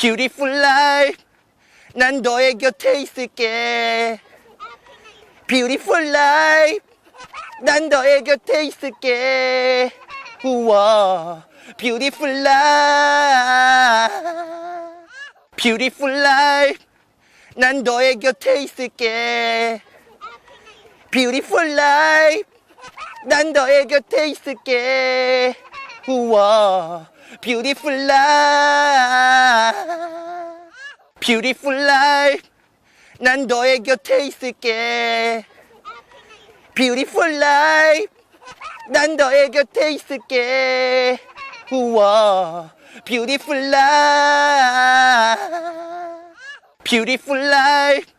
Beautiful life 난 너의 곁에 있을게 Beautiful life 난 너의 곁에 있을게 우와 Beautiful life Beautiful life 난 너의 곁에 있을게 Beautiful life 난 너의 곁에 있을게 우와 Beautiful life Beautiful life 난 너의 곁에 있을게 Beautiful life 난 너의 곁에 있을게 우와 Beautiful life Beautiful life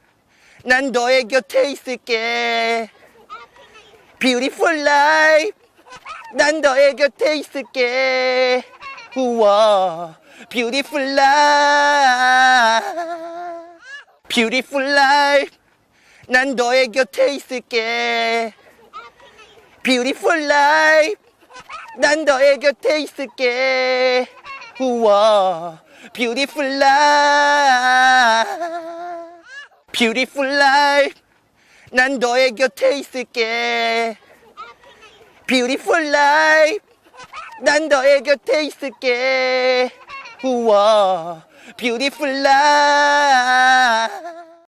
난 너의 곁에 있을게 Beautiful life 난 너의 곁에 있을게 우와 Beautiful life Beautiful life 난 너의 곁에 있을게 Beautiful life 난 너의 곁에 있을게 우와 Beautiful life Beautiful life 난 너의 곁에 있을게 Beautiful life 난 너의 곁에 있을게 우와 Beautiful life